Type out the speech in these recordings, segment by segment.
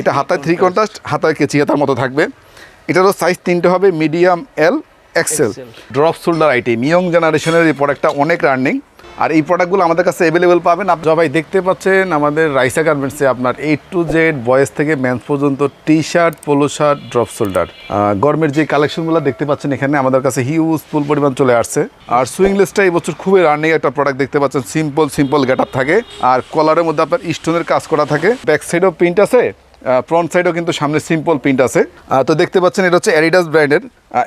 এটা হাতায় three contrast হাতায় কেচি হাতার মতো থাকবে। এটারও সাইজ তিনটে হবে medium L XL drop shoulder item young জেনারেশনের এই প্রোডাক্টটা অনেক রানিং আর এই প্রোডাক্টগুলো আমাদের কাছে অ্যাভেলেবেল পাবেন। আপনি সবাই দেখতে পাচ্ছেন আমাদের রাইসা গার্মেন্টসে আপনার এইট টু জেড বয়েস থেকে ম্যান্স পর্যন্ত T shirt polo shirt drop shoulder গরমের যে কালেকশনগুলো দেখতে পাচ্ছেন এখানে আমাদের কাছে হিউজ ফুল পরিমাণ চলে আসছে। আর সুইংলেসটা এই বছর খুবই রানিং একটা প্রোডাক্ট দেখতে পাচ্ছেন। সিম্পল সিম্পল গেট থাকে। আর কলারের মধ্যে আপনার স্টোনের কাজ করা থাকে। ব্যাক সাইডেও প্রিন্ট আছে। ফ্রন্ট সাইডেও কিন্তু সামনে সিম্পল প্রিন্ট আছে। তো দেখতে পাচ্ছেন এটা হচ্ছে অ্যাডিডাস ব্র্যান্ডের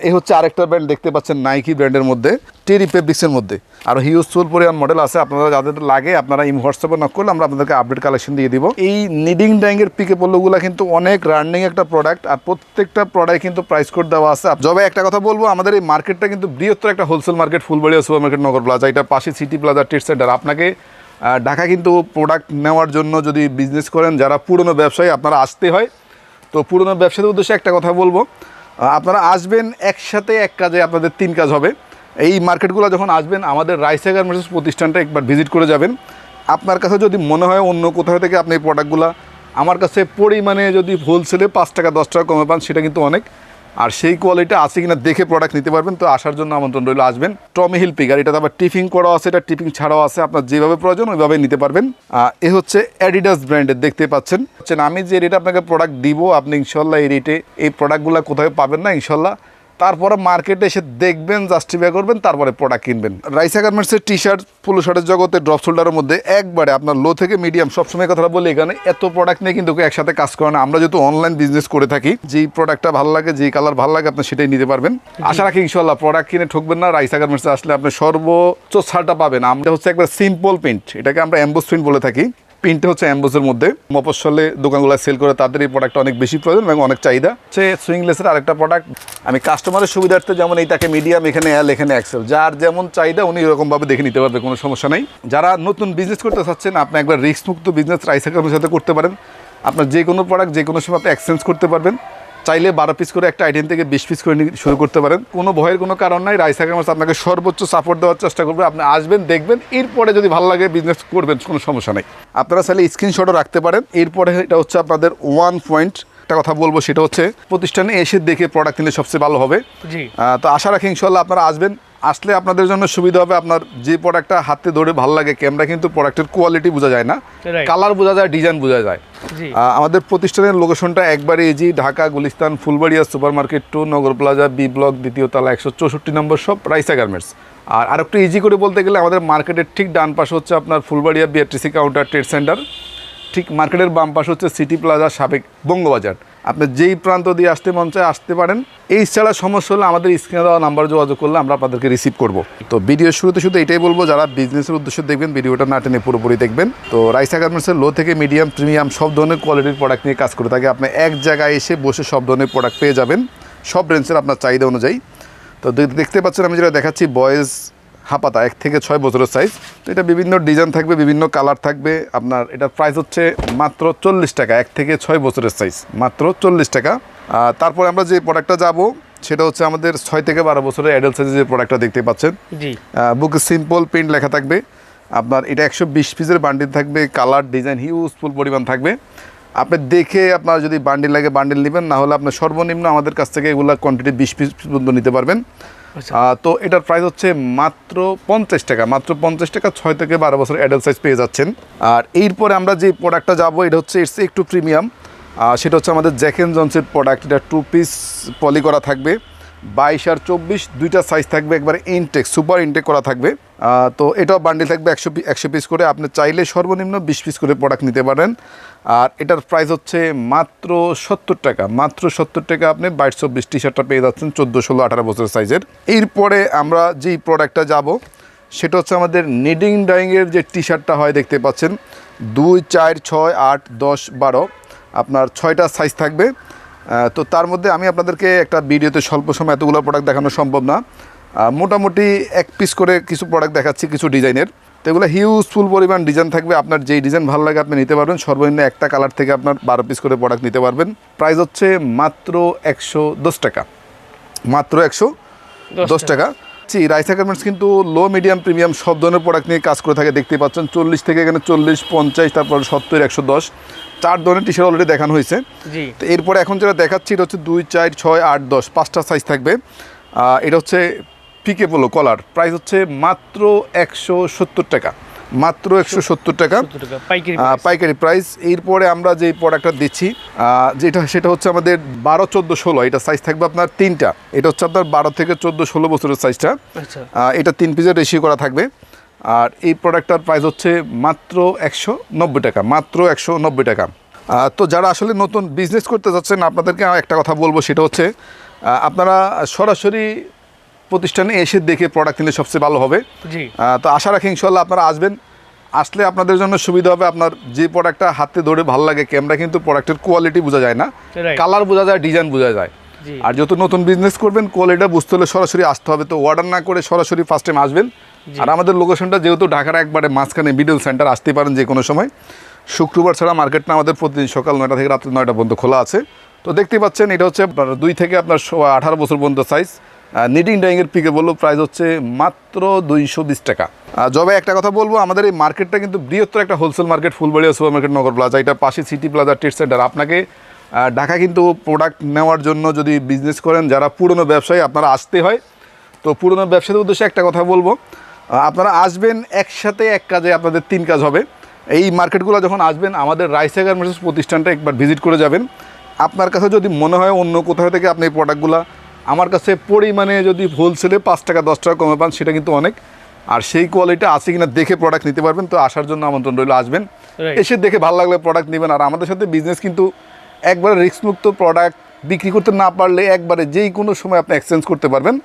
এই হচ্ছে আরেকটা ব্র্যান্ড দেখতে পাচ্ছেন নাইকি ব্র্যান্ডের মধ্যে টেরি ফেব্রিক্সের মধ্যে। আর হিউজ ফুল পরিমাণ মডেল আছে, আপনারা যাদের লাগে, আপনারা ইম হোয়াটসঅ্যাপে নক করলে আমরা আপনাদেরকে আপডেট কালেকশন দিয়ে দিব। এই নিডিং ড্যাঙ্গের পিকে পল্লগুলো কিন্তু অনেক রানিং একটা প্রোডাক্ট আর প্রত্যেকটা প্রোডাক্ট কিন্তু প্রাইস কোড দেওয়া আছে। যবে একটা কথা বলব, আমাদের এই মার্কেটটা কিন্তু বৃহত্তর একটা wholesale market Fulbaria super market Nagar Plaza এটা পাশে সিটি প্লাজা ট্রেড সেন্টার আপনাকে ঢাকা কিন্তু প্রোডাক্ট নেওয়ার জন্য যদি বিজনেস করেন, যারা পুরনো ব্যবসায়ী, আপনারা আসতে হয়। তো পুরনো ব্যবসার উদ্দেশ্যে একটা কথা বলব। আপনারা আসবেন একসাথে এক কাজে, আপনাদের তিন কাজ হবে। এই মার্কেটগুলো যখন আসবেন, আমাদের রাইসা গার্মেন্টস প্রতিষ্ঠানটা একবার ভিজিট করে যাবেন। আপনার কাছে যদি মনে হয় অন্য কোথাও থেকে আপনি এই প্রোডাক্টগুলো আমার কাছে পরিমাণে যদি হোলসেলে পাঁচ টাকা, দশ টাকা কমে পান, সেটা কিন্তু অনেক। আর সেই কোয়ালিটি আছে কিনা দেখে প্রোডাক্ট নিতে পারবেন। তো আসার জন্য আমন্ত্রণ রইল, আসবেন টমি হিল পিকার এটা এটাতে আবার টিফিং করা আছে, এটা টিফিং ছাড়াও আছে, আপনার যেভাবে প্রয়োজন ওইভাবে নিতে পারবেন। এ হচ্ছে অ্যাডিডাস ব্র্যান্ডের দেখতে পাচ্ছেন। আমি যে রেটে আপনাকে প্রোডাক্ট দিব, আপনি ইনশাল্লাহ এই রেটে এই প্রোডাক্টগুলো কোথাও পাবেন না, ইনশাল্লাহ। তারপরে মার্কেটে এসে দেখবেন জাস্টিফাই করবেন তারপরে প্রোডাক্ট কিনবেন। রাইসা গার্মেন্টসের টি শার্ট পোলো শার্টের জগতে ড্রপ শোল্ডারের মধ্যে একবারে আপনার লো থেকে মিডিয়াম সবসময় কথাটা বলি এখানে এত প্রোডাক্ট নিয়ে কিন্তু একসাথে কাজ করে না। আমরা যেহেতু অনলাইন বিজনেস করে থাকি যেই প্রোডাক্টটা ভালো লাগে যেই কালার ভালো লাগে আপনি সেটাই নিতে পারবেন। আশা রাখি ইনশাল্লাহ প্রোডাক্ট কিনে ঠকবেন না রাইসা গার্মেন্টসে আসলে আপনি সর্বোচ্চ ছাড়টা পাবেন। আমরা হচ্ছে একবার সিম্পল প্রিন্ট এটাকে আমরা অ্যাম্বোস প্রিন্ট বলে থাকি। প্রিন্টটা হচ্ছে অ্যাম্বোসের মধ্যে। মফস্বলে দোকানগুলো সেল করে তাদের এই প্রোডাক্টটা অনেক বেশি প্রয়োজন এবং অনেক চাহিদা। সে সুইংলেসের আরেকটা প্রোডাক্ট আমি কাস্টমারের সুবিধার্থে যেমন এই তাকে মিডিয়াম এখানে এল এখানে অ্যাক্সেল যার যেমন চাহিদা উনি এরকমভাবে দেখে নিতে পারবে, কোনো সমস্যা নেই। যারা নতুন বিজনেস করতে চাচ্ছেন, আপনি একবার রিস্কমুক্ত বিজনেস রাইসাকের সাথে করতে পারেন। আপনার যে কোনো প্রোডাক্ট যে কোনো সময় আপনি এক্সচেঞ্জ করতে পারবেন। চাইলে বারো পিস করে একটা আইটেম থেকে বিশ পিস করে শুরু করতে পারেন। কোনো ভয়ের কোনো কারণ নাই। রাইসা কামার্স আপনাকে সর্বোচ্চ সাপোর্ট দেওয়ার চেষ্টা করবে। আপনি আসবেন দেখবেন। এরপরে যদি ভালো লাগে বিজনেস করবেন কোনো সমস্যা নেই। আপনারা চাইলে স্ক্রিনশটও রাখতে পারেন। এরপরে এটা হচ্ছে আপনাদের ওয়ান পয়েন্ট একটা কথা বলব সেটা হচ্ছে প্রতিষ্ঠানে এসে দেখে প্রোডাক্ট কিনলে সবচেয়ে ভালো হবে। তো আশা রাখি ইনশাল্লাহ আপনারা আসবেন। আসলে আপনাদের জন্য সুবিধা হবে আপনার যে প্রোডাক্টটা হাতে ধরে ভালো লাগে ক্যামেরা কিন্তু প্রোডাক্টের কোয়ালিটি বোঝা যায় না। কালার বোঝা যায় ডিজাইন বোঝা যায়। আমাদের প্রতিষ্ঠানের লোকেশনটা একবারে easy Dhaka Gulistan Fulbaria super market to Nagar Plaza B block দ্বিতীয় তলা একশো চৌষট্টি নম্বর সব রাইসা গার্মেন্টস আর আরেকটু ইজি করে বলতে গেলে আমাদের মার্কেটের ঠিক ডান পাশে হচ্ছে আপনার Fulbaria BRTC counter trade centre ঠিক মার্কেটের বাম পাশে হচ্ছে সিটি প্লাজা সাবেক বঙ্গবাজার। আপনি যেই প্রান্ত দিয়ে আসতে মন চায় আসতে পারেন। এই ছাড়া সমস্যা হলে আমাদের স্ক্রিনে দেওয়া নাম্বার যোগাযোগ করলে আমরা আপনাদেরকে রিসিভ করব। তো ভিডিও শুরুতে শুধু এটাই বলব, যারা বিজনেসের উদ্দেশ্যে দেখবেন ভিডিওটা না টেনে পুরোপুরি দেখবেন। তো রাইসা গার্মেন্টসের লো থেকে মিডিয়াম প্রিমিয়াম সব ধরনের কোয়ালিটির প্রোডাক্ট নিয়ে কাজ করে থাকে। আপনি এক জায়গায় এসে বসে সব ধরনের প্রোডাক্ট পেয়ে যাবেন। সব রেঞ্জের আপনার চাহিদা অনুযায়ী। তো দেখতে পাচ্ছেন আমি যেটা দেখাচ্ছি বয়েজ হাপাতা এক থেকে ছয় বছরের সাইজ তো এটা বিভিন্ন ডিজাইন থাকবে বিভিন্ন কালার থাকবে। আপনার এটার প্রাইস হচ্ছে মাত্র চল্লিশ টাকা এক থেকে ছয় বছরের সাইজ মাত্র চল্লিশ টাকা। তারপরে আমরা যে প্রোডাক্টটা যাব সেটা হচ্ছে আমাদের ছয় থেকে বারো বছরের অ্যাডাল্ট সাইজের যে প্রোডাক্টটা দেখতে পাচ্ছেন। বুকে সিম্পল প্রিন্ট লেখা থাকবে। আপনার এটা একশো বিশ পিসের বান্ডিল থাকবে কালার ডিজাইন হিউজফুল পরিমাণ থাকবে। আপনি দেখে আপনার যদি বান্ডিল লাগে বান্ডিল নেবেন না হলে আপনার সর্বনিম্ন আমাদের কাছ থেকে এগুলো কোয়ান্টিটি বিশ পিস পর্যন্ত নিতে পারবেন। তো এটার প্রাইস হচ্ছে মাত্র পঞ্চাশ টাকা, মাত্র পঞ্চাশ টাকা, ছয় থেকে বারো বছর অ্যাডাল্ট সাইজ পেয়ে যাচ্ছেন। আর এরপরে আমরা যে প্রোডাক্টটা যাব, এটা হচ্ছে ইটস একটু প্রিমিয়াম সেটা হচ্ছে আমাদের জ্যাকেন জনসের প্রোডাক্ট এটা টু পিস পলি করা থাকবে। বাইশ আর চব্বিশ, দুইটা সাইজ থাকবে, একবারে ইনটেক সুপার ইনটেক করা থাকবে। তো এটাও বান্ডিল থাকবে একশো একশো পিস করে। আপনি চাইলে সর্বনিম্ন বিশ পিস করে প্রোডাক্ট নিতে পারেন। আর এটার প্রাইস হচ্ছে মাত্র সত্তর টাকা। মাত্র সত্তর টাকা আপনি বাইশ, চব্বিশ টি শার্টটা পেয়ে যাচ্ছেন চোদ্দ, ষোলো, আঠারো বছর সাইজের এরপরে আমরা যেই প্রোডাক্টটা যাব, সেটা হচ্ছে আমাদের নিডিং ডাইংয়ের যে টি শার্টটা হয়, দেখতে পাচ্ছেন। দুই, চার, ছয়, আট, দশ, বারো। আপনার ছয়টা সাইজ থাকবে। তো তার মধ্যে আমি আপনাদেরকে একটা ভিডিওতে স্বল্প সময় এতগুলো প্রোডাক্ট দেখানো সম্ভব না। মোটামুটি এক পিস করে কিছু প্রোডাক্ট দেখাচ্ছি কিছু ডিজাইনের তো এগুলো হিউজফুল পরিমাণ ডিজাইন থাকবে। আপনার যেই ডিজাইন ভালো লাগে আপনি নিতে পারবেন। সর্বনিম্ন একটা কালার থেকে আপনার বারো পিস করে প্রোডাক্ট নিতে পারবেন। প্রাইস হচ্ছে মাত্র একশো দশ টাকা। মাত্র একশো দশ টাকা। দেখাচ্ছি রাইসা গার্মেন্টস কিন্তু লো মিডিয়াম প্রিমিয়াম সব ধরনের প্রোডাক্ট নিয়ে কাজ করে থাকে দেখতে পাচ্ছেন। চল্লিশ থেকে এখানে চল্লিশ পঞ্চাশ তারপর সত্তর একশো দশ। চার ধরনের টি শার্ট অলরেডি দেখানো হয়েছে। তো এরপরে এখন যেটা দেখাচ্ছি এটা হচ্ছে দুই চার ছয় আট দশ পাঁচটা সাইজ থাকবে। এটা হচ্ছে পিকে পোলো কলার প্রাইস হচ্ছে মাত্র একশো সত্তর টাকা। মাত্র একশো সত্তর টাকা। পাইকারি পাইকারি প্রাইস এরপরে আমরা যে প্রোডাক্টটা দিচ্ছি যেটা সেটা হচ্ছে আমাদের বারো চোদ্দ ষোলো। এটা সাইজ থাকবে আপনার তিনটা। এটা হচ্ছে আপনার বারো থেকে চোদ্দ ষোলো বছরের সাইজটা আচ্ছা। এটা তিন পিসের রেশিও করা থাকবে। আর এই প্রোডাক্টটার প্রাইস হচ্ছে মাত্র একশো নব্বই টাকা মাত্র একশো নব্বই টাকা। তো যারা আসলে নতুন বিজনেস করতে যাচ্ছেন আপনাদেরকে একটা কথা বলব সেটা হচ্ছে আপনারা সরাসরি প্রতিষ্ঠানে এসে দেখে প্রোডাক্ট নিলে সবচেয়ে ভালো হবে। তো আশা রাখি ইনশাল্লাহ আপনারা আসবেন। আসলে আপনাদের জন্য সুবিধা হবে আপনার যে প্রোডাক্টটা হাতে ধরে ভালো লাগে ক্যামেরা কিন্তু প্রোডাক্টের কোয়ালিটি বোঝা যায় না। কালার বোঝা যায় ডিজাইন বোঝা যায়। আর যেহেতু নতুন বিজনেস করবেন কোয়ালিটিটা বুঝতে হলে সরাসরি আসতে হবে। তো অর্ডার না করে সরাসরি ফার্স্ট টাইম আসবেন। আর আমাদের লোকেশনটা যেহেতু ঢাকার একবারে মাঝখানে মিডল সেন্টার আসতে পারেন যে কোনো সময়। শুক্রবার ছাড়া মার্কেটটা আমাদের প্রতিদিন সকাল নয়টা থেকে রাত্রি নয়টা পর্যন্ত খোলা আছে। তো দেখতে পাচ্ছেন এটা হচ্ছে আপনার দুই থেকে আপনার আঠারো বছর পর্যন্ত সাইজ নিডিং ডাইংয়ের পিকে বলল প্রাইস হচ্ছে মাত্র দুইশো বিশ টাকা। যবে একটা কথা বলব, আমাদের এই মার্কেটটা কিন্তু বৃহত্তর একটা wholesale market Fulbaria super market Nagar Plaza এটা পাশে সিটি প্লাজা ট্রেড সেন্টার আপনাকে ঢাকা কিন্তু প্রোডাক্ট নেওয়ার জন্য যদি বিজনেস করেন, যারা পুরনো ব্যবসায়ী, আপনারা আসতে হয়। তো পুরনো ব্যবসায়ীদের উদ্দেশ্যে একটা কথা বলব আপনারা আসবেন একসাথে এক কাজে, আপনাদের তিন কাজ হবে। এই মার্কেটগুলো যখন আসবেন, আমাদের রাইসা গার্মেন্টস প্রতিষ্ঠানটা একবার ভিজিট করে যাবেন। আপনার কাছে যদি মনে হয় অন্য কোথাও থেকে আপনি এই প্রোডাক্টগুলো আমার কাছে পরিমাণে যদি হোলসেলে পাঁচ টাকা দশ টাকা কমে পান সেটা কিন্তু অনেক। আর সেই কোয়ালিটি আছে কিনা দেখে প্রোডাক্ট নিতে পারবেন। তো আসার জন্য আমন্ত্রণ রইল আসবেন। এসে দেখে ভালো লাগলে প্রোডাক্ট নেবেন। আর আমাদের সাথে বিজনেস কিন্তু একবারে রিস্কমুক্ত প্রোডাক্ট বিক্রি করতে না পারলে একবারে যেই কোনো সময় আপনি এক্সচেঞ্জ করতে পারবেন।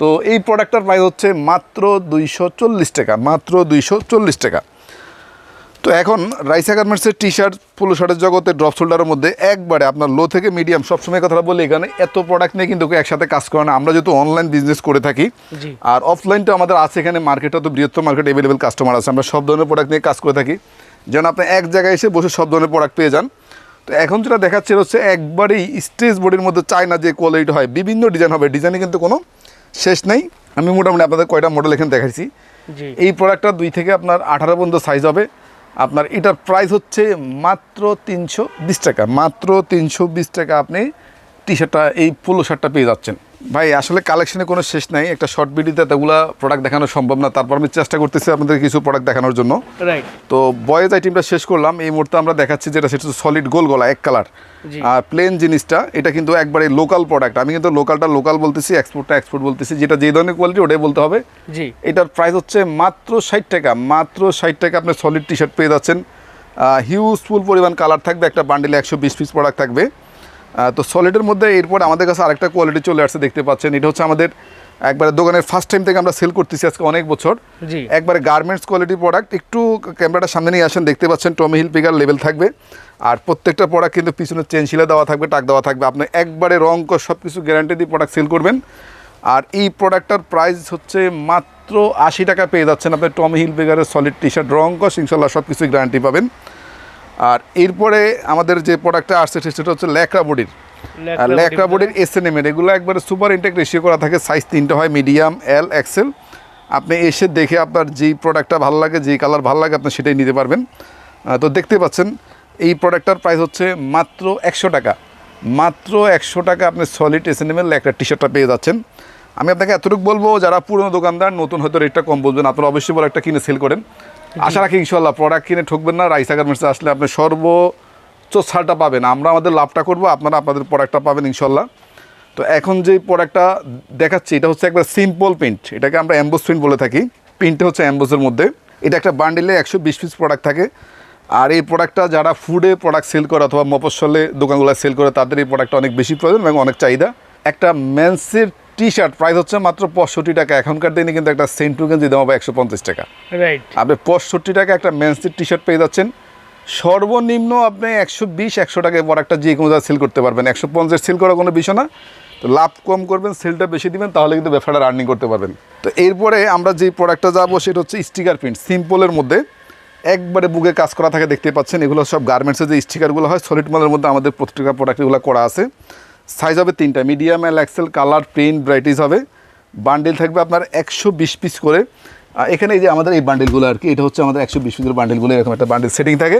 তো এই প্রোডাক্টটার প্রাইস হচ্ছে মাত্র দুইশো চল্লিশ টাকা মাত্র দুইশো চল্লিশ টাকা। তো এখন রাইসা গার্মেন্টসের টি শার্ট পোলো শার্টের জগতে ড্রপ শোল্ডারের মধ্যে একবারে আপনার লো থেকে মিডিয়াম সবসময় কথা বলি এখানে এত প্রোডাক্ট নিয়ে কিন্তু একসাথে কাজ করে না। আমরা যেহেতু অনলাইন বিজনেস করে থাকি আর অফলাইনটা আমাদের আছে এখানে মার্কেটটা তো বৃহত্তর মার্কেট অ্যাভেলেবেল কাস্টমার আছে। আমরা সব ধরনের প্রোডাক্ট নিয়ে কাজ করে থাকি। যেন আপনি এক জায়গায় এসে বসে সব ধরনের প্রোডাক্ট পেয়ে যান। তো এখন যেটা দেখাচ্ছে হচ্ছে একবারেই স্টেজ বডির মধ্যে চায় না যে কোয়ালিটি হয়। বিভিন্ন ডিজাইন হবে ডিজাইনে কিন্তু কোনো শেষ নেই। আমি মোটামুটি আপনাদের কয়টা মডেল এখানে দেখাচ্ছি এই প্রোডাক্টটা দুই থেকে আপনার আঠারো পর্যন্ত সাইজ হবে। আপনার এটার প্রাইস হচ্ছে মাত্র তিনশো বিশ টাকা। মাত্র তিনশো বিশ টাকা আপনি টি শার্টটা এই পোলো শার্টটা পেয়ে যাচ্ছেন। ভাই আসলে কালেকশনে কোনো শেষ নাই। একটা শর্ট ভিডিওতে এতগুলো প্রোডাক্ট দেখানো সম্ভব না। তারপর আমি চেষ্টা করতেছি আপনাদের কিছু প্রোডাক্ট দেখানোর জন্য। তো বয়েজ আইটেমটা শেষ করলাম। এই মুহূর্তে আমরা দেখাচ্ছি যেটা সেটা সলিড গোল গলা এক কালার জি। আর প্লেন জিনিসটা এটা কিন্তু একবারে লোকাল প্রোডাক্ট আমি কিন্তু লোকালটা লোকাল বলতেছি এক্সপোর্টটা এক্সপোর্ট বলতেছি। যেটা যে ধরনের কোয়ালিটি ওটাই বলতে হবে। এটার প্রাইস হচ্ছে মাত্র ষাট টাকা। মাত্র ষাট টাকা আপনি সলিড টি শার্ট পেয়ে যাচ্ছেন। হিউজফুল পরিমাণ কালার থাকবে। একটা বান্ডিলে একশো বিশ পিস প্রোডাক্ট থাকবে। তো সলিডের মধ্যে এরপর আমাদের কাছে আরেকটা কোয়ালিটি চলে আসছে দেখতে পাচ্ছেন। এটা হচ্ছে আমাদের একবারে দোকানের ফার্স্ট টাইম থেকে আমরা সেল করতেছি আজকে অনেক বছর। জি। একবারে গার্মেন্টস কোয়ালিটি প্রোডাক্ট একটু ক্যামেরাটা সামনে নিয়ে আসেন দেখতে পাচ্ছেন টমি হিল পিকার লেভেল থাকবে। আর প্রত্যেকটা প্রোডাক্ট কিন্তু পিছনে চেন শিলা দেওয়া থাকবে টাক দেওয়া থাকবে। আপনি একবারে রং সব কিছু গ্যারান্টি দিয়ে প্রোডাক্ট সেল করবেন। আর এই প্রোডাক্টটার প্রাইস হচ্ছে মাত্র আশি টাকা পেয়ে যাচ্ছেন আপনি টমি হিল পিকারের সলিড টি শার্ট রং কস ইনশাল্লাহ সব কিছুই গ্যারান্টি পাবেন। আর এরপরে আমাদের যে প্রোডাক্টটা আসছে সেটা হচ্ছে ল্যাকড়া বডির। ল্যাকড়া বডির এস এন এগুলো একবারে সুপার ইনটেক রেশিও করা থাকে সাইজ তিনটা হয় মিডিয়াম এল এক্সেল আপনি এসে দেখে আপনার যেই প্রোডাক্টটা ভালো লাগে যেই কালার ভালো লাগে আপনি সেটাই নিতে পারবেন। তো দেখতে পাচ্ছেন এই প্রোডাক্টটার প্রাইস হচ্ছে মাত্র একশো টাকা। মাত্র একশো টাকা আপনি সলিড এস এন এমের ল্যাকড়া টি শার্টটা পেয়ে যাচ্ছেন। আমি আপনাকে এতটুকু বলব যারা পুরনো দোকানদার নতুন হয়তো রেটটা কম বলবেন আপনারা অবশ্যই বড় একটা কিনে সেল করেন। আশা রাখি ইনশাল্লাহ প্রোডাক্ট কিনে ঠকবেন না। রাইসা গার্মেন্টসে আসলে আপনি সর্বোচ্চ ছাড়টা পাবেন। আমরা আমাদের লাভটা করব, আপনারা আপনাদের প্রোডাক্টটা পাবেন ইনশাল্লাহ তো এখন যে প্রোডাক্টটা দেখাচ্ছি, এটা হচ্ছে একবার সিম্পল প্রিন্ট এটাকে আমরা অ্যাম্বোস প্রিন্ট বলে থাকি। প্রিন্টটা হচ্ছে অ্যাম্বোসের মধ্যে। এটা একটা বান্ডিলে একশো বিশ পিস প্রোডাক্ট থাকে। আর এই প্রোডাক্টটা যারা ফুডে প্রোডাক্ট সেল করে অথবা মফস্বলে দোকানগুলো সেল করে, তাদের এই প্রোডাক্টটা অনেক বেশি প্রয়োজন এবং অনেক চাহিদা। একটা মেন্সের টি শার্ট প্রাইস হচ্ছে মাত্র পঁয়ষট্টি টাকা। এখনকার দিনে কিন্তু একটা সেন্টু গেঞ্জি দাম হবে একশো পঞ্চাশ টাকা। রাইট আপনি পঁয়ষট্টি টাকা একটা মেন্সের টি শার্ট পেয়ে যাচ্ছেন। সর্বনিম্ন আপনি একশো বিশ একশো টাকায় প্রোডাক্টটা যে কোনো জায়গায় সেল করতে পারবেন। একশো পঞ্চাশ সেল করা কোনো বিষয় না। তো লাভ কম করবেন সেলটা বেশি দিবেন তাহলে কিন্তু ব্যবসাটা রানিং করতে পারবেন। তো এরপরে আমরা যে প্রোডাক্টটা যাব সেটা হচ্ছে স্টিকার প্রিন্ট সিম্পলের মধ্যে একবারে বুকে কাজ করা থাকে দেখতে পাচ্ছেন। এগুলো সব গার্মেন্টসের যে স্টিকারগুলো হয় সলিড মালের মধ্যে আমাদের প্রত্যেকটা প্রোডাক্ট এগুলো করা আছে। সাইজ হবে তিনটা। Medium L XL colour print varieties হবে। বান্ডিল থাকবে আপনার একশো বিশ পিস করে। এখানে এই যে আমাদের এই বান্ডিলগুলো আর কি এটা হচ্ছে আমাদের একশো বিশ পিসের বান্ডিলগুলো এরকম একটা বান্ডিল সেটিং থাকে।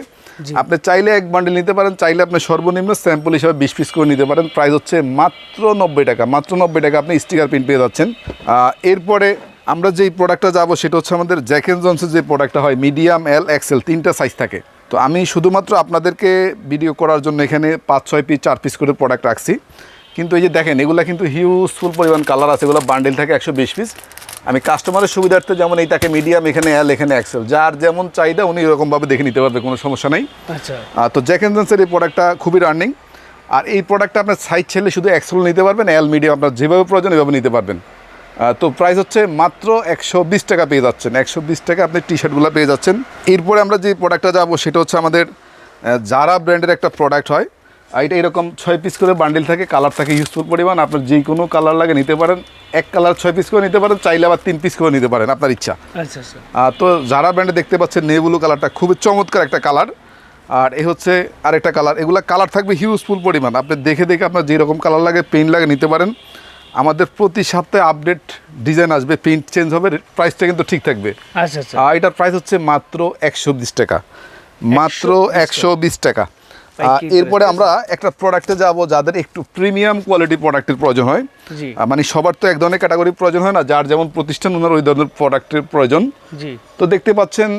আপনি চাইলে এক বান্ডিল নিতে পারেন চাইলে আপনি সর্বনিম্ন স্যাম্পল হিসাবে বিশ পিস করে নিতে পারেন। প্রাইস হচ্ছে মাত্র নব্বই টাকা। মাত্র নব্বই টাকা আপনি স্টিকার প্রিন্ট পেয়ে যাচ্ছেন। এরপরে আমরা যেই প্রোডাক্টটা যাব সেটা হচ্ছে আমাদের জ্যাকেন জনসের যে প্রোডাক্টটা হয় মিডিয়াম এল এক্সেল তিনটা সাইজ থাকে। তো আমি শুধুমাত্র আপনাদেরকে ভিডিও করার জন্য এখানে পাঁচ ছয় পিস চার পিস করে প্রোডাক্ট রাখছি। কিন্তু এই যে দেখেন এগুলো কিন্তু হিউজফুল পরিমাণ কালার আছে। এগুলো বান্ডেল থাকে একশো বিশ পিস আমি কাস্টমারের সুবিধার্থে যেমন এই তাকে মিডিয়াম এখানে এল এখানে এক্সেল যার যেমন চাহিদা উনি এরকমভাবে দেখে নিতে পারবে কোনো সমস্যা নেই। আচ্ছা। তো জ্যাক এন্ড জনসের এই প্রোডাক্টটা খুবই রানিং আর এই প্রোডাক্টটা আপনার সাইজ ছেলে শুধু এক্সেল নিতে পারবেন এল মিডিয়াম আপনার যেভাবে প্রয়োজন এভাবে নিতে পারবেন। তো প্রাইস হচ্ছে মাত্র একশো বিশ টাকা পেয়ে যাচ্ছেন। একশো বিশ টাকা আপনি টি শার্টগুলো পেয়ে যাচ্ছেন। এরপরে আমরা যে প্রোডাক্টটা যাব সেটা হচ্ছে আমাদের জারা ব্র্যান্ডের একটা প্রোডাক্ট হয়। আর এটা এরকম ছয় পিস করে বান্ডিল থাকে কালার থাকে ইউজফুল পরিমাণ। আপনার যে কোনো কালার লাগে নিতে পারেন। এক কালার ছয় পিস করে নিতে পারেন চাইলে আবার তিন পিস করে নিতে পারেন আপনার ইচ্ছা। আচ্ছা আচ্ছা। তো যারা ব্র্যান্ডে দেখতে পাচ্ছেন নেভুলু কালারটা খুবই চমৎকার একটা কালার আর এ হচ্ছে আরেকটা কালার এগুলো কালার থাকবে হিউজফুল পরিমাণ। আপনি দেখে দেখে আপনার যেরকম কালার লাগে পেন লাগে নিতে পারেন। আমাদের প্রতি সপ্তাহে আপডেট ডিজাইন আসবে প্রিন্ট চেঞ্জ হবে প্রাইসটা কিন্তু ঠিক থাকবে। আচ্ছা আচ্ছা। আর এটার প্রাইস হচ্ছে মাত্র একশো বিশ টাকা। মাত্র একশো বিশ টাকা। এরপরে আমরা একটা প্রোডাক্টে যাব যাদের একটু প্রিমিয়াম কোয়ালিটি প্রোডাক্টের প্রয়োজন হয়। মানে সবার তো এক ধরনের ক্যাটাগরির প্রয়োজন হয় না যার যেমন প্রতিষ্ঠান ওনার ওই ধরনের প্রোডাক্টের প্রয়োজন। তো দেখতে পাচ্ছেন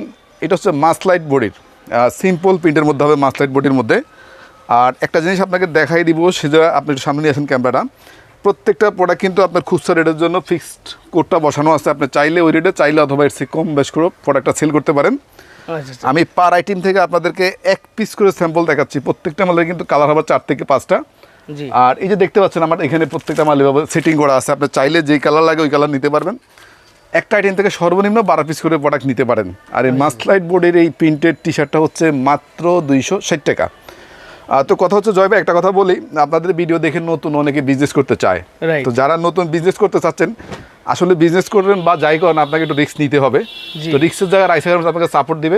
এটা হচ্ছে মাসলাইট বডির। সিম্পল প্রিন্টের মধ্যে হবে মাসলাইট বডির মধ্যে। আর একটা জিনিস আপনাকে দেখাই দিব সেটা আপনি একটু সামনে নিয়ে আসেন ক্যামেরাটা প্রত্যেকটা প্রোডাক্ট কিন্তু আপনার খুচরা রেটের জন্য ফিক্সড কোডটা বসানো আছে। আপনি চাইলে ওই রেটে চাইলে অথবা এর কম বেশ করে প্রোডাক্টটা সেল করতে পারেন। আচ্ছা আচ্ছা আমি পার আইটেম থেকে আপনাদেরকে এক পিস করে স্যাম্পল দেখাচ্ছি। প্রত্যেকটা মালের কিন্তু কালার হবে চার থেকে পাঁচটা। আর এই যে দেখতে পাচ্ছেন আমার এখানে প্রত্যেকটা মাল এভাবে সেটিং করা আছে। আপনি চাইলে যেই কালার লাগে ওই কালার নিতে পারবেন। একটা আইটেম থেকে সর্বনিম্ন বারো পিস করে প্রোডাক্ট নিতে পারেন। আর এই মাসলাইট বোর্ডের এই প্রিন্টেড টি শার্টটা হচ্ছে মাত্র দুইশো ষাট টাকা। তো কথা হচ্ছে জয় ভাই একটা কথা বলি আপনাদের ভিডিও দেখে নতুন অনেকে বিজনেস করতে চায়। তো যারা নতুন বিজনেস করতে চাচ্ছেন আসলে বিজনেস করবেন বা যাই করেন আপনাকে একটু রিস্ক নিতে হবে। তো রিক্সের জায়গায় রাইস গার্মেন্টস আপনাকে সাপোর্ট দিবে।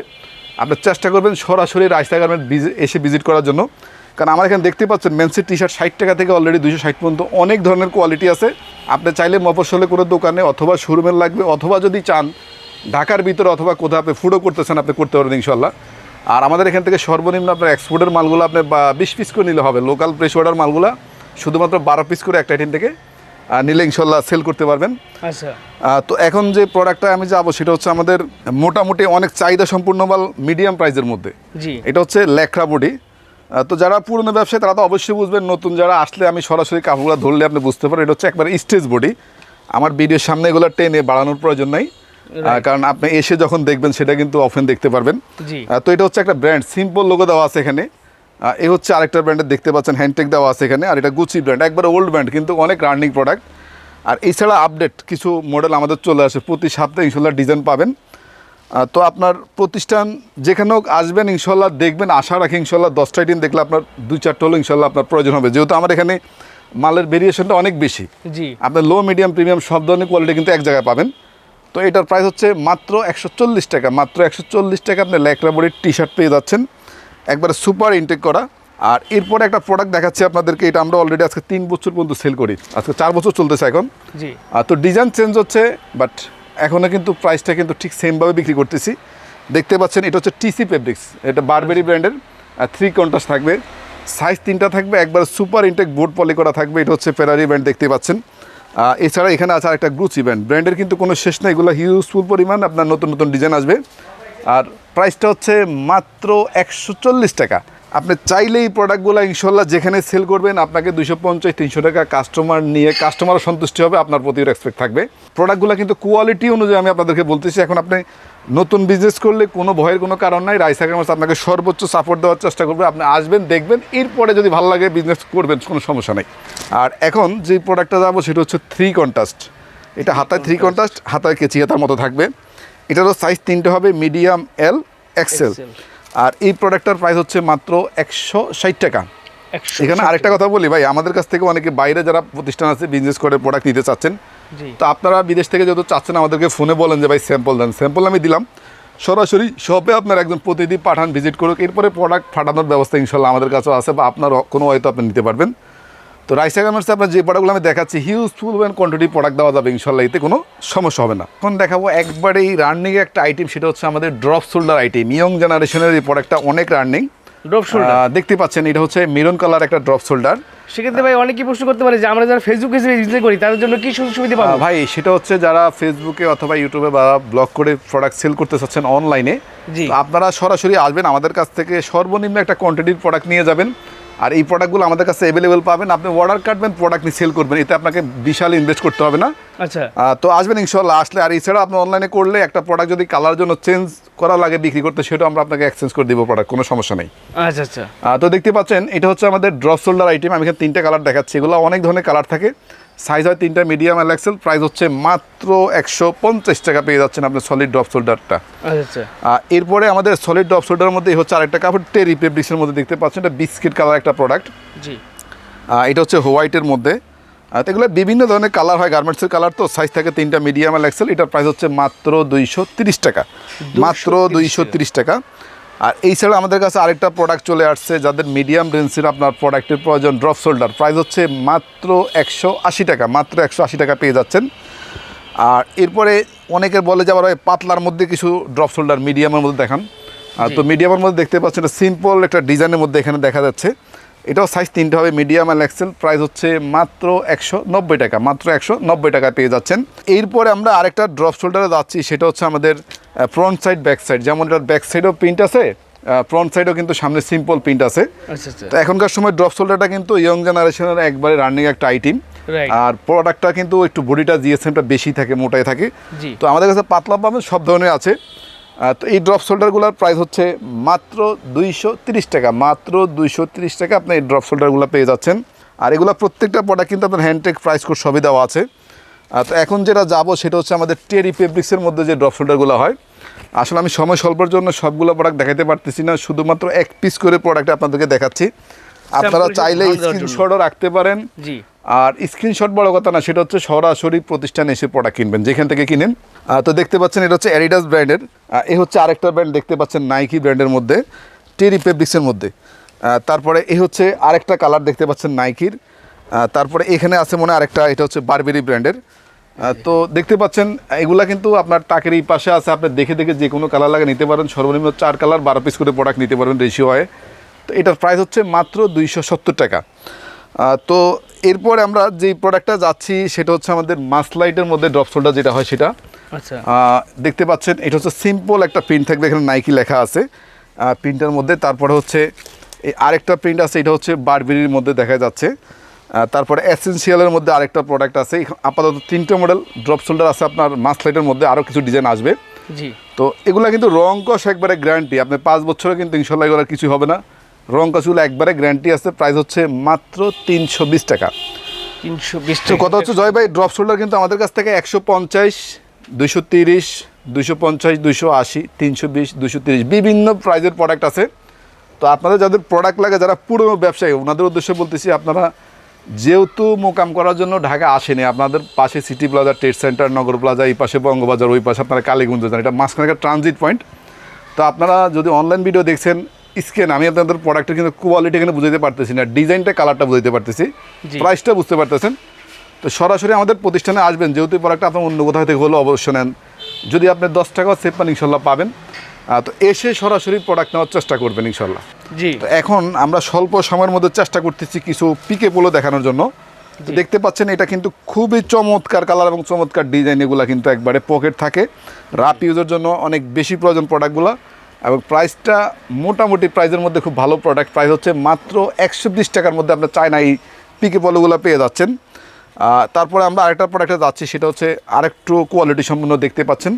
আপনি চেষ্টা করবেন সরাসরি রাইস গার্মেন্ট এসে ভিজিট করার জন্য। কারণ আমার এখানে দেখতে পাচ্ছেন মেন্সের টি শার্ট ষাট টাকা থেকে অলরেডি দুশো ষাট পর্যন্ত অনেক ধরনের কোয়ালিটি আছে। আপনি চাইলে মফসলে কোনো দোকানে অথবা শোরুমের লাগবে অথবা যদি চান ঢাকার ভিতরে অথবা কোথাও আপনি ফুডও করতেছেন আপনি করতে পারবেন ইনশাল্লাহ আর আমাদের এখান থেকে সর্বনিম্ন আপনার এক্সপোর্টের মালগুলো আপনি বিশ পিস করে নিলে হবে। লোকাল প্রেস অর্ডার মালগুলো শুধুমাত্র বারো পিস করে একটা আইটেম থেকে নিলে ইনশাল্লাহ সেল করতে পারবেন। আচ্ছা। তো এখন যে প্রোডাক্টটা আমি যাব সেটা হচ্ছে আমাদের মোটামুটি অনেক চাহিদা সম্পূর্ণ মাল মিডিয়াম প্রাইসের মধ্যে। জি। এটা হচ্ছে লেখরা বডি। তো যারা পুরনো ব্যবসায়ী তারা তো অবশ্যই বুঝবেন নতুন যারা আসলে আমি সরাসরি কাপড়গুলো ধরলে আপনি বুঝতে পারেন এটা হচ্ছে একবার স্টেজ বডি আমার ভিডিওর সামনে এগুলো টেনে বাড়ানোর প্রয়োজন নাই। কারণ আপনি এসে যখন দেখবেন সেটা কিন্তু অফেন দেখতে পারবেন। তো এটা হচ্ছে একটা ব্র্যান্ড সিম্পল লোগো দেওয়া আছে এখানে। এ হচ্ছে আরেকটা ব্র্যান্ডের দেখতে পাচ্ছেন হ্যান্ডটেক দেওয়া আছে এখানে আর এটা গুচি ব্র্যান্ড একবার ওল্ড ব্র্যান্ড কিন্তু অনেক রানিং প্রোডাক্ট আর এছাড়া আপডেট কিছু মডেল আমাদের চলে আসে। প্রতি সপ্তাহে ইনশাল্লাহ ডিজাইন পাবেন। তো আপনার প্রতিষ্ঠান যেখানেও আসবেন ইনশাল্লাহ দেখবেন। আশা রাখি ইনশাল্লাহ দশটা আইটেম দেখলে আপনার দুই চারটা হলো ইনশাল্লাহ আপনার প্রয়োজন হবে। যেহেতু আমার এখানে মালের ভেরিয়েশনটা অনেক বেশি। জি। আপনার লো মিডিয়াম প্রিমিয়াম সব ধরনের কোয়ালিটি কিন্তু এক জায়গায় পাবেন। তো এটার প্রাইস হচ্ছে মাত্র একশো চল্লিশ টাকা। মাত্র একশো চল্লিশ টাকা আপনি ল্যাকরা বডির টি শার্ট পেয়ে যাচ্ছেন। একবারে সুপার ইনটেক করা। আর এরপরে একটা প্রোডাক্ট দেখাচ্ছি আপনাদেরকে এটা আমরা অলরেডি আজকে তিন বছর পর্যন্ত সেল করি। আজকে চার বছর চলতেছে এখন। জি। আর তো ডিজাইন চেঞ্জ হচ্ছে বাট এখনও কিন্তু প্রাইসটা কিন্তু ঠিক সেমভাবে বিক্রি করতেছি। দেখতে পাচ্ছেন এটা হচ্ছে টিসি ফেব্রিক্স এটা বারবেরি ব্র্যান্ডের আর থ্রি কন্টাস থাকবে। সাইজ তিনটা থাকবে একবার সুপার ইনটেক বোর্ড পলি করা থাকবে। এটা হচ্ছে ফেরারি ব্র্যান্ড দেখতে পাচ্ছেন। এছাড়া এখানে আছে আরেকটা গ্রুচি ইভেন্ট ব্র্যান্ডের কিন্তু কোনো শেষ নেই, এগুলো হিউজফুল পরিমাণ, আপনার নতুন নতুন ডিজাইন আসবে। আর প্রাইসটা হচ্ছে মাত্র একশো চল্লিশ টাকা। আপনি চাইলে এই প্রোডাক্টগুলো ইনশাল্লাহ যেখানে সেল করবেন, আপনাকে দুশো পঞ্চাশ, তিনশো টাকা কাস্টমার নিয়ে কাস্টমারও সন্তুষ্টি হবে, আপনার প্রতি রেসপেক্ট থাকবে। প্রোডাক্টগুলো কিন্তু কোয়ালিটি অনুযায়ী আমি আপনাদেরকে বলতেছি, এখন আপনি নতুন বিজনেস করলে কোনো ভয়ের কোনো কারণ নাই। রাইসা গার্মেন্টস আপনাকে সর্বোচ্চ সাপোর্ট দেওয়ার চেষ্টা করবে। আপনি আসবেন দেখবেন এরপরে যদি ভালো লাগে বিজনেস করবেন কোনো সমস্যা নেই। আর এখন যে প্রোডাক্টটা যাব সেটা হচ্ছে থ্রি কন্টাস্ট এটা হাতায় থ্রি কন্টাস্ট হাতায় কেচি হাতার মতো থাকবে। এটারও সাইজ তিনটে হবে মিডিয়াম এল এক্সেল আর এই প্রোডাক্টটার প্রাইস হচ্ছে মাত্র একশো ষাট টাকা। এখানে আরেকটা কথা বলি ভাই আমাদের কাছ থেকে অনেকে বাইরে যারা প্রতিষ্ঠান আছে বিজনেস করে প্রোডাক্ট নিতে চাচ্ছেন তো আপনারা বিদেশ থেকে যত চাচ্ছেন, আমাদেরকে ফোনে বলেন যে, ভাই স্যাম্পল দেন। স্যাম্পল আমি দিলাম। সরাসরি শপে আপনার একজন প্রতিদিন পাঠান ভিজিট করুক। এরপরে প্রোডাক্ট ফাটানোর ব্যবস্থা ইনশাল্লাহ আমাদের কাছেও আছে বা আপনার কোনো হয়তো আপনি নিতে পারবেন। তো রাইসা গার্মেন্টসে আপনার যে প্রোডাক্টগুলো আমি দেখাচ্ছি huge full and quantity product দেওয়া যাবে ইনশাল্লাহ। এতে কোনো সমস্যা হবে না। এখন দেখাবো একবারেই রানিং একটা আইটেম সেটা হচ্ছে আমাদের ড্রপ শোল্ডার আইটেম ইয়ং জেনারেশনের এই প্রোডাক্টটা অনেক রানিং ড্রপ শোল্ডার। দেখতে পাচ্ছেন এটা হচ্ছে মেরুন কালার একটা ড্রপ শোল্ডার। সেক্ষেত্রে ভাই অনেকেই প্রশ্ন করতে পারে যে আমরা যারা ফেসবুক হিসেবে করি তাদের জন্য কি সুযোগ সুবিধা পাবো? ভাই সেটা হচ্ছে যারা ফেসবুকে অথবা ইউটিউবে বা ব্লগ করে প্রোডাক্ট সেল করতে চাচ্ছেন অনলাইনে জি। আপনারা সরাসরি আসবেন আমাদের কাছ থেকে সর্বনিম্ন একটা কোয়ান্টিটির প্রোডাক্ট নিয়ে যাবেন। আর এই প্রোডাক্টগুলো আমাদের কাছে অ্যাভেলেবেল পাবেন। আপনি অর্ডার কাটবেন প্রোডাক্ট নিয়ে সেল করবেন। এতে আপনাকে বিশাল ইনভেস্ট করতে হবে না। আচ্ছা। তো আসবেন ইনশাল্লাহ আসলে আর এছাড়া আপনি অনলাইনে করলে একটা প্রোডাক্ট যদি কালার জন্য চেঞ্জ করা লাগে বিক্রি করতে সেটাও আমরা আপনাকে এক্সচেঞ্জ করে দিব প্রোডাক্ট কোনো সমস্যা নেই। আচ্ছা আচ্ছা। তো দেখতে পাচ্ছেন এটা হচ্ছে আমাদের ড্রপ শোল্ডার আইটেম আমি এখানে তিনটা কালার দেখাচ্ছি। এগুলো অনেক ধরনের কালার থাকে। সাইজ হয় তিনটা মিডিয়াম আর এক্সেল প্রাইস হচ্ছে মাত্র একশো পঞ্চাশ টাকা পেয়ে যাচ্ছেন আপনার সলিড ড্রপ শোল্ডারটা আচ্ছা। এরপরে আমাদের সলিড ড্রপ শোল্ডারের মধ্যে হচ্ছে আরেকটা কাপড় টেরি ফেব্রিক্সের মধ্যে দেখতে পাচ্ছেন এটা বিস্কিট কালার একটা প্রোডাক্ট জি। এটা হচ্ছে হোয়াইটের মধ্যে। এগুলো বিভিন্ন ধরনের কালার হয় গার্মেন্টসের কালার তো সাইজ থাকে তিনটা মিডিয়াম আর এক্সেল এটার প্রাইস হচ্ছে মাত্র দুইশো তিরিশ টাকা। মাত্র দুইশো তিরিশ টাকা। আর এই ছাড়া আমাদের কাছে আরেকটা প্রোডাক্ট চলে আসছে যাদের মিডিয়াম রেঞ্জের আপনার প্রোডাক্টের প্রয়োজন ড্রপ শোল্ডার প্রাইস হচ্ছে মাত্র একশো আশি টাকা মাত্র একশো আশি টাকা পেয়ে যাচ্ছেন। আর এরপরে অনেকের বলে যে আবার ওই পাতলার মধ্যে কিছু ড্রপ শোল্ডার মিডিয়ামের মধ্যে দেখান। আর তো মিডিয়ামের মধ্যে দেখতে পাচ্ছেন সিম্পল একটা ডিজাইনের মধ্যে এখানে দেখা যাচ্ছে। এটাও সাইজ তিনটে হবে মিডিয়াম অ্যান্ড এক্সেল প্রাইস হচ্ছে মাত্র একশো নব্বই টাকা মাত্র একশো নব্বই টাকায় পেয়ে যাচ্ছেন। এরপরে আমরা আরেকটা ড্রপ শোল্ডারে যাচ্ছি সেটা হচ্ছে আমাদের ফ্রন্ট সাইড ব্যাক সাইড যেমন এটার ব্যাক সাইডেও প্রিন্ট আছে ফ্রন্ট সাইডেও কিন্তু সামনে সিম্পল প্রিন্ট আছে। আচ্ছা আচ্ছা। তো এখনকার সময় ড্রপ শোল্ডারটা কিন্তু ইয়ং জেনারেশনের একবারে রানিং একটা আইটেম. আর প্রোডাক্টটা কিন্তু একটু বডিটা জিএসএমটা বেশি থাকে মোটাই থাকে। তো আমাদের কাছে পাতলা পাবেন সব ধরনের আছে। তো এই ড্রপ শোল্ডারগুলোর প্রাইস হচ্ছে মাত্র দুইশো তিরিশ টাকা। মাত্র দুইশো তিরিশ টাকা আপনি এই ড্রপ শোল্ডারগুলো পেয়ে যাচ্ছেন। আর এগুলো প্রত্যেকটা প্রোডাক্ট কিন্তু আপনার হ্যান্ডটেক প্রাইস কোড সবই দেওয়া আছে। তো এখন যেটা যাব সেটা হচ্ছে আমাদের টেরি ফেব্রিক্সের মধ্যে যে ড্রপ শোল্ডারগুলো হয়। আসলে আমি সময় স্বল্পের জন্য সবগুলো প্রোডাক্ট দেখাতে পারতেছি না শুধুমাত্র এক পিস করে প্রোডাক্ট আপনাদেরকে দেখাচ্ছি। আপনারা চাইলে স্ক্রিনশটও রাখতে পারেন। জি। আর স্ক্রিনশট বড় কথা না, সেটা হচ্ছে সরাসরি প্রতিষ্ঠানে এসে প্রোডাক্ট কিনবেন, যেখান থেকে কিনেন। তো দেখতে পাচ্ছেন এটা হচ্ছে অ্যাডিডাস ব্র্যান্ডের এ হচ্ছে আরেকটা ব্র্যান্ড দেখতে পাচ্ছেন নাইকি ব্র্যান্ডের মধ্যে টেরি ফেব্রিক্সের মধ্যে। তারপরে এ হচ্ছে আরেকটা কালার দেখতে পাচ্ছেন নাইকির তারপরে এখানে আছে মনে আরেকটা, এটা হচ্ছে বারবেরি ব্র্যান্ডের তো দেখতে পাচ্ছেন, এগুলা কিন্তু আপনার টাকের এই পাশে আছে, আপনি দেখে দেখে যে কোনো কালার লাগে নিতে পারেন। সর্বনিম্ন চার কালার বারো পিস করে প্রোডাক্ট নিতে পারবেন রেশিও হয় তো এটার প্রাইস হচ্ছে মাত্র দুইশো সত্তর টাকা। তো এরপরে আমরা যে প্রোডাক্টটা যাচ্ছি সেটা হচ্ছে আমাদের মাসলাইটের মধ্যে ড্রপ শোল্ডার যেটা হয় সেটা। আচ্ছা। দেখতে পাচ্ছেন এটা হচ্ছে সিম্পল একটা প্রিন্ট থাকবে এখানে নাইকি লেখা আছে। প্রিন্টের মধ্যে তারপরে হচ্ছে এই আরেকটা প্রিন্ট আছে এটা হচ্ছে বারবেরির মধ্যে দেখা যাচ্ছে। তারপরে এসেন্সিয়ালের মধ্যে আরেকটা প্রোডাক্ট আছে আপাতত তিনটে মডেল ড্রপ শোল্ডার আছে আপনার মাসলাইটের মধ্যে আরও কিছু ডিজাইন আসবে। জি। তো এগুলো কিন্তু রং কষ একবারে গ্যারান্টি আপনি পাঁচ বছরে কিন্তু ইনশাল্লাহ এগুলো কিছু হবে না। রং কষগুলো একবারে গ্যারান্টি আছে প্রাইস হচ্ছে মাত্র তিনশো বিশ টাকা। তিনশো বিশ টাকা কথা হচ্ছে জয় ভাই ড্রপ শোল্ডার কিন্তু আমাদের কাছ থেকে একশো পঞ্চাশ দুইশো তিরিশ দুশো পঞ্চাশ দুইশো আশি তিনশো বিশ দুইশো তিরিশ বিভিন্ন প্রাইজের প্রোডাক্ট আছে। তো আপনাদের যাদের প্রোডাক্ট লাগে যারা পুরনো ব্যবসায়ী ওনাদের উদ্দেশ্যে বলতেছি আপনারা যেহেতু মোকাম করার জন্য ঢাকা আসেনি আপনাদের পাশে City Plaza trade centre Nagar Plaza এই পাশে বঙ্গবাজার ওই পাশে আপনারা কালীগঞ্জ যান এটা মাঝখানে একটা ট্রানজিট পয়েন্ট তো আপনারা যদি অনলাইন ভিডিও দেখছেন স্ক্যান আমি আপনাদের প্রোডাক্টের কিন্তু কোয়ালিটি এখানে বুঝাইতে পারতেছি না ডিজাইনটা কালারটা বুঝাইতে পারতেছি প্রাইসটা বুঝতে পারতেছেন। তো সরাসরি আমাদের প্রতিষ্ঠানে আসবেন যেহেতু প্রোডাক্টটা আপনার অন্য কোথাও থেকে হলেও অবশ্য নেন। যদি আপনি দশ টাকা সেভ পান ইনশাল্লাহ পাবেন। তো এসে সরাসরি প্রোডাক্ট নেওয়ার চেষ্টা করবেন ইনশাল্লাহ। জি। তো এখন আমরা স্বল্প সময়ের মধ্যে চেষ্টা করতেছি কিছু পিকে পোলো দেখানোর জন্য। দেখতে পাচ্ছেন এটা কিন্তু খুবই চমৎকার কালার এবং চমৎকার ডিজাইন এগুলো কিন্তু একবারে পকেট থাকে। রাপ ইউজের জন্য অনেক বেশি প্রয়োজন প্রোডাক্টগুলো এবং প্রাইসটা মোটামুটি প্রাইসের মধ্যে খুব ভালো প্রোডাক্ট প্রাইস হচ্ছে মাত্র একশো বিশ টাকার মধ্যে আপনার চায়না এই পিকে পোলোগুলো পেয়ে যাচ্ছেন। তারপরে আমরা আরেকটা প্রোডাক্টে যাচ্ছি সেটা হচ্ছে আরেকটু কোয়ালিটি সম্পন্ন দেখতে পাচ্ছেন।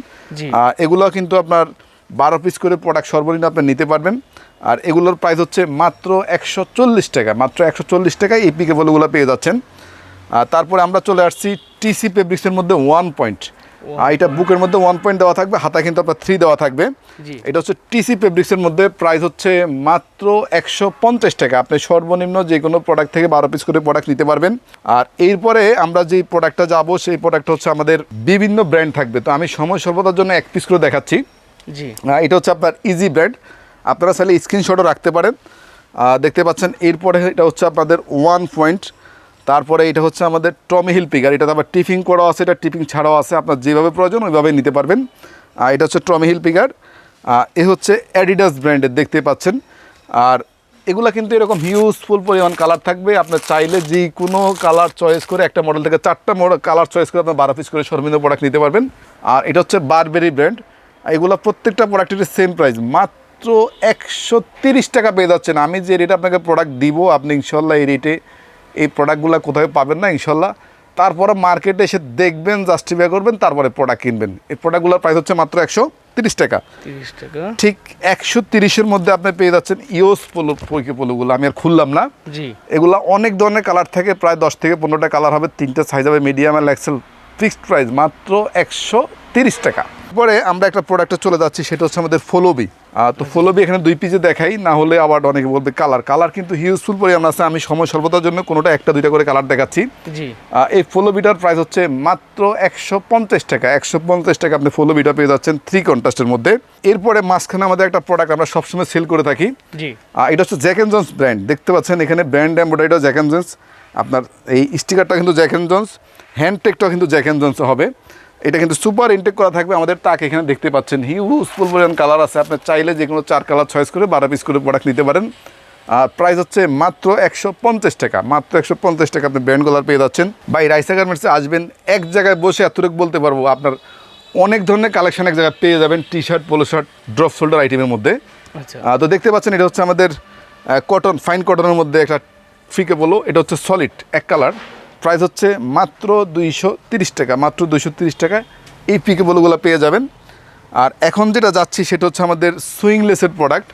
এগুলো কিন্তু আপনার বারো পিস করে প্রোডাক্ট সর্বনিম্ন আপনি নিতে পারবেন। আর এগুলোর প্রাইস হচ্ছে মাত্র একশো চল্লিশ টাকা মাত্র একশো চল্লিশ টাকায় এই পিকেবলগুলো পেয়ে যাচ্ছেন। তারপরে আমরা চলে আসছি টিসি ফেব্রিক্সের মধ্যে ওয়ান পয়েন্ট আর এটা বুকের মধ্যে ওয়ান পয়েন্ট দেওয়া থাকবে হাতা কিন্তু আপনার থ্রি দেওয়া থাকবে। এটা হচ্ছে টিসি ফেব্রিক্সের মধ্যে প্রাইস হচ্ছে মাত্র একশো পঞ্চাশ টাকা। আপনি সর্বনিম্ন যে কোনো প্রোডাক্ট থেকে বারো পিস করে প্রোডাক্ট নিতে পারবেন। আর এরপরে আমরা যে প্রোডাক্টটা যাব সেই প্রোডাক্ট হচ্ছে আমাদের বিভিন্ন ব্র্যান্ড থাকবে। তো আমি সময় সর্বদার জন্য এক পিস করে দেখাচ্ছি। জি। এটা হচ্ছে আপনার ইজি ব্র্যান্ড আপনারা চাইলে স্ক্রিনশটও রাখতে পারেন। দেখতে পাচ্ছেন এরপরে এটা হচ্ছে আপনাদের ওয়ান পয়েন্ট তারপরে এটা হচ্ছে আমাদের টমি হিল পিকার এটাতে আবার টিফিং করাও আছে, এটা টিফিং ছাড়াও আছে, আপনার যেভাবে প্রয়োজন ওইভাবে নিতে পারবেন। আর এটা হচ্ছে টমি হিল পিকার এ হচ্ছে অ্যাডিডাস ব্র্যান্ডের দেখতে পাচ্ছেন। আর এগুলো কিন্তু এরকম হিউজফুল পরিমাণ কালার থাকবে। আপনার চাইলে যে কোনো কালার চয়েস করে একটা মডেল থেকে চারটা মডেল কালার চয়েস করে আপনার বারো পিস করে সর্বনিম্ন প্রোডাক্ট নিতে পারবেন। আর এটা হচ্ছে বারবেরি ব্র্যান্ড এগুলো প্রত্যেকটা প্রোডাক্টের সেম প্রাইস মাত্র একশো টাকা পেয়ে যাচ্ছেন। আমি যে রেটে আপনাকে প্রোডাক্ট দিব, আপনি ইনশাল্লাহ এই রেটে এই প্রোডাক্টগুলো কোথাও পাবেন না ইনশাল্লাহ। তারপরে মার্কেটে এসে দেখবেন জাস্টিফাই করবেন তারপরে প্রোডাক্ট কিনবেন। এই প্রোডাক্টগুলোর প্রাইস হচ্ছে মাত্র একশো তিরিশ টাকা। তিরিশ টাকা। ঠিক একশো তিরিশের মধ্যে আপনি পেয়ে যাচ্ছেন ইওস পোলো পৈকে পোলোগুলো আমি আর খুললাম না। জি। এগুলো অনেক ধরনের কালার থাকে প্রায় দশ থেকে পনেরোটা কালার হবে তিনটে সাইজ হবে মিডিয়াম আর এক্সেল ফিক্সড প্রাইস মাত্র একশো তিরিশ টাকা। পরে আমরা একটা প্রোডাক্টে চলে যাচ্ছি সেটা হচ্ছে আমাদের ফলোবি তো ফলোবি এখানে দুই পিসে দেখাই না হলে আবার অনেকে বলবে কালার কালার কিন্তু হিউজফুল পরিমাণ আছে। আমি সময় স্বল্পতার জন্য কোনোটা একটা দুইটা করে কালার দেখাচ্ছি। এই ফলোবিটার প্রাইস হচ্ছে মাত্র একশো পঞ্চাশ টাকা। একশো পঞ্চাশ টাকা আপনি ফলোবিটা পেয়ে যাচ্ছেন থ্রি কন্টাস্টের মধ্যে। এরপরে মাঝখানে আমাদের একটা প্রোডাক্ট আমরা সবসময় সেল করে থাকি। এটা হচ্ছে জ্যাক অ্যান্ড জন্স ব্র্যান্ড দেখতে পাচ্ছেন এখানে ব্র্যান্ড এম্বয়ডারিটাও জ্যাক অ্যান্ড জন্স আপনার এই স্টিকারটা কিন্তু জ্যাক অ্যান্ড জন্স হ্যান্ডটেকটাও কিন্তু জ্যাক অ্যান্ড জন্স হবে। এটা কিন্তু সুপার ইনটেক করা থাকবে। আমাদের তাক এখানে দেখতে পাচ্ছেন। হিউজফুল পরিমাণ কালার আছে। আপনি চাইলে যে কোনো চার কালার চয়েস করে বারো পিস করে প্রোডাক্ট নিতে পারেন। আর প্রাইস হচ্ছে মাত্র একশো পঞ্চাশ টাকা। মাত্র একশো পঞ্চাশ টাকা আপনি ব্র্যান্ড কালার পেয়ে যাচ্ছেন। বা এই রাইসা গার্মেন্টসে আসবেন। এক জায়গায় বসে এতটুকু বলতে পারব আপনার অনেক ধরনের কালেকশন এক জায়গায় পেয়ে যাবেন। T shirt polo shirt drop shoulder আইটেমের মধ্যে। আচ্ছা। তো দেখতে পাচ্ছেন এটা হচ্ছে আমাদের কটন ফাইন কটনের মধ্যে একটা ফিকে বলো এটা হচ্ছে সলিড এক কালার প্রাইস হচ্ছে মাত্র দুইশো টাকা, মাত্র দুইশো তিরিশ টাকা এই পিকেবলগুলো পেয়ে যাবেন। আর এখন যেটা যাচ্ছি সেটা হচ্ছে আমাদের সুইংলেসের প্রোডাক্ট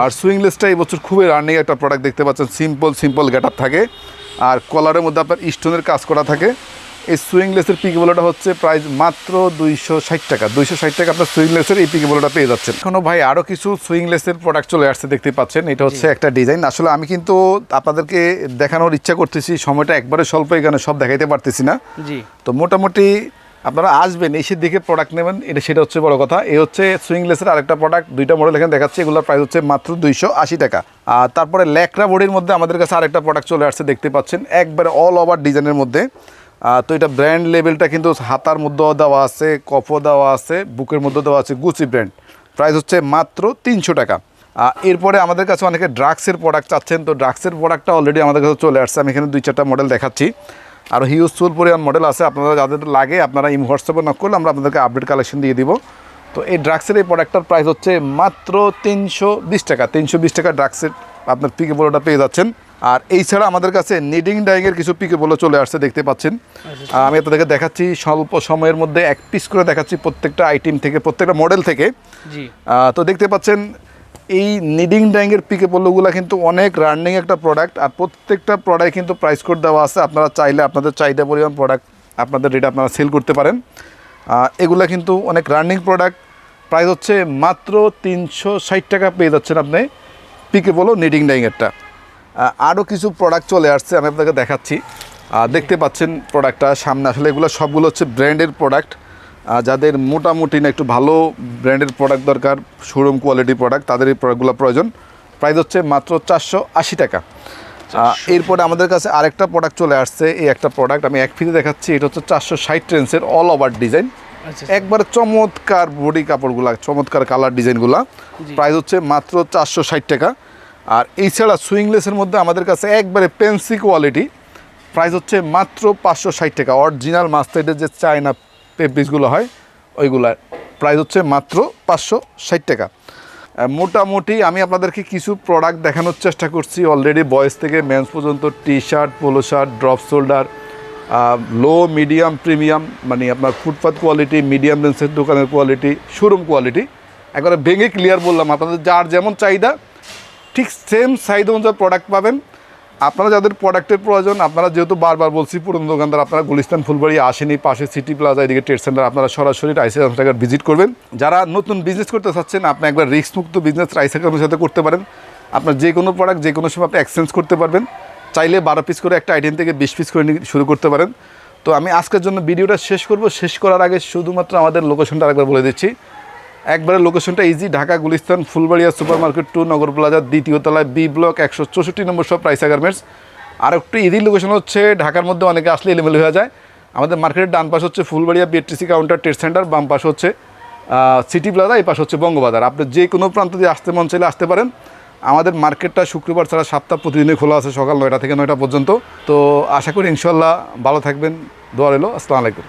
আর সুইংলেসটা এই বছর খুবই রানিং একটা প্রোডাক্ট দেখতে পাচ্ছেন সিম্পল সিম্পল গ্যাটার থাকে। আর কলারের মধ্যে আপনার স্টোনের কাজ করা থাকে। এই সুইংলেসের পিক বলোটা হচ্ছে প্রাইস মাত্র দুইশো ষাট টাকা। দুইশো ষাট টাকা আপনার সুইংলেসের এই পিক বলোটা পেয়ে যাচ্ছেন। এখনও ভাই আরও কিছু সুইংলেসের প্রোডাক্ট চলে আসছে দেখতে পাচ্ছেন। এটা হচ্ছে একটা ডিজাইন আসলে আমি কিন্তু আপনাদেরকে দেখানোর ইচ্ছা করতেছি সময়টা একবারে স্বল্প এখানে সব দেখাইতে পারতেছি না। জি। তো মোটামুটি আপনারা আসবেন এসে দেখে প্রোডাক্ট নেবেন। এটা সেটা হচ্ছে বড় কথা। এই হচ্ছে সুইংলেসের আরেকটা প্রোডাক্ট দুইটা মডেল এখানে দেখাচ্ছে। এগুলোর প্রাইস হচ্ছে মাত্র দুইশো আশি টাকা। আর তারপরে ল্যাকড়া বডির মধ্যে আমাদের কাছে আরেকটা প্রোডাক্ট চলে আসছে দেখতে পাচ্ছেন। একবারে অল ওভার ডিজাইনের মধ্যে। তো এটা ব্র্যান্ড লেভেলটা কিন্তু হাতার মধ্যেও দেওয়া আছে কফও দেওয়া আছে, বুকের মধ্যে দেওয়া আছে গুচি ব্র্যান্ড প্রাইস হচ্ছে মাত্র তিনশো টাকা। এরপরে আমাদের কাছে অনেকে ড্রাগসের প্রোডাক্ট চাচ্ছেন, তো ড্রাগসের প্রোডাক্টটা অলরেডি আমাদের কাছে চলে আসছে। আমি এখানে দুই চারটা মডেল দেখাচ্ছি। আর হিউজ হিউজফুল পরিমাণ মডেল আছে। আপনারা যাদের লাগে, আপনারা ইম হোয়াটসঅ্যাপে নক করলে আমরা আপনাদেরকে আপডেট কালেকশন দিয়ে দিব। তো এই ড্রাগসের এই প্রোডাক্টটার প্রাইস হচ্ছে মাত্র তিনশো বিশ টাকা। তিনশো বিশ টাকা ড্রাগসের আপনার পিকে বলোটা পেয়ে যাচ্ছেন। আর এই ছাড়া আমাদের কাছে নিডিং ডাইংয়ের কিছু পিকে বলো চলে আসছে দেখতে পাচ্ছেন। আমি আপনাদেরকে দেখাচ্ছি স্বল্প সময়ের মধ্যে এক পিস করে দেখাচ্ছি প্রত্যেকটা আইটেম থেকে প্রত্যেকটা মডেল থেকে। তো দেখতে পাচ্ছেন এই নিডিং ড্যাঙ্গের পিকে পল্লগুলো কিন্তু অনেক রানিং একটা প্রোডাক্ট আর প্রত্যেকটা প্রোডাক্ট কিন্তু প্রাইস কোড দেওয়া আছে। আপনারা চাইলে আপনাদের চাহিদা পরিমাণ প্রোডাক্ট আপনাদের রেটে আপনারা সেল করতে পারেন। এগুলো কিন্তু অনেক রানিং প্রোডাক্ট প্রাইস হচ্ছে মাত্র তিনশো ষাট টাকা পেয়ে যাচ্ছেন আপনি। পিকে বলো নিডিং ড্যাঙ্গেরটা আরও কিছু প্রোডাক্ট চলে আসছে আমি আপনাকে দেখাচ্ছি। দেখতে পাচ্ছেন প্রোডাক্টটা সামনে আসলে এগুলো সবগুলো হচ্ছে ব্র্যান্ডের প্রোডাক্ট যাদের মোটামুটি না একটু ভালো ব্র্যান্ডের প্রোডাক্ট দরকার শোরুম কোয়ালিটি প্রোডাক্ট তাদের এই প্রোডাক্টগুলো প্রয়োজন। প্রাইস হচ্ছে মাত্র চারশো আশি টাকা। এরপরে আমাদের কাছে আরেকটা প্রোডাক্ট চলে আসছে এই একটা প্রোডাক্ট আমি এক ফিতে দেখাচ্ছি এটা হচ্ছে চারশো ষাট ট্রেন্সের অল ওভার ডিজাইন একবারে চমৎকার বডি কাপড়গুলা চমৎকার কালার ডিজাইনগুলা। প্রাইস হচ্ছে মাত্র চারশো ষাট টাকা। আর এছাড়া সুইংলেসের মধ্যে আমাদের কাছে একবারে পেন্সি কোয়ালিটি প্রাইস হচ্ছে মাত্র পাঁচশো ষাট টাকা। অরিজিনাল মাস্টার্ডের যে চায়না পেপিসগুলো হয় ওইগুলার প্রাইস হচ্ছে মাত্র পাঁচশো ষাট টাকা। মোটামুটি আমি আপনাদেরকে কিছু প্রোডাক্ট দেখানোর চেষ্টা করছি। অলরেডি বয়েস থেকে মেন্স পর্যন্ত T shirt polo shirt drop shoulder low medium premium মানে আপনার ফুটপাথ কোয়ালিটি মিডিয়াম রেঞ্জের দোকানের কোয়ালিটি শোরুম কোয়ালিটি একবারে ভেঙে ক্লিয়ার বললাম, আপনাদের যার যেমন চাহিদা, ঠিক সেম সাইজ অনুযায়ী প্রোডাক্ট পাবেন। আপনারা যাদের প্রোডাক্টের প্রয়োজন, আপনারা যেহেতু বারবার বলছি, পুরনো দোকানদার, আপনারা গুলিস্তান, ফুলবাড়ি আসেনি, পাশে সিটি প্লাজা এদিকে ট্রেড সেন্টার আপনারা সরাসরি রাইসে টাকার ভিজিট করবেন। যারা নতুন বিজনেস করতে চাচ্ছেন, আপনি একবার রিস্ক মুক্ত বিজনেস রাইসে সাথে করতে পারেন। আপনার যে কোনো প্রোডাক্ট যে কোনো সময় আপনি এক্সচেঞ্জ করতে পারবেন। চাইলে বারো পিস করে একটা আইটেম থেকে বিশ পিস করে শুরু করতে পারেন। তো আমি আজকের জন্য ভিডিওটা শেষ করব। শেষ করার আগে শুধুমাত্র আমাদের লোকেশনটা আরেকবার বলে দিচ্ছি। একবারে লোকেশনটা easy Dhaka, Gulistan, Phulbaria super market two নগর প্লাজার দ্বিতীয় তলায় বি ব্লক একশো চৌষট্টি নম্বর সব প্রাইসা গার্মেন্টস আর একটু ইজি লোকেশন হচ্ছে ঢাকার মধ্যে অনেকে আসলে এলিমেল হয়ে যায়। আমাদের মার্কেটের ডান পাশ হচ্ছে Phulbaria BATC counter trade centre বাম পাশ হচ্ছে সিটি প্লাজা এই পাশ হচ্ছে বঙ্গবাজার। আপনি যে কোনো প্রান্ত দিয়ে আসতে মন চাইলে আসতে পারেন। আমাদের মার্কেটটা শুক্রবার ছাড়া সপ্তাহ প্রতিদিনই খোলা আছে সকাল নয়টা থেকে নয়টা পর্যন্ত। তো আশা করি ইনশাল্লাহ ভালো থাকবেন। দোয়া রইল। আসসালামু আলাইকুম।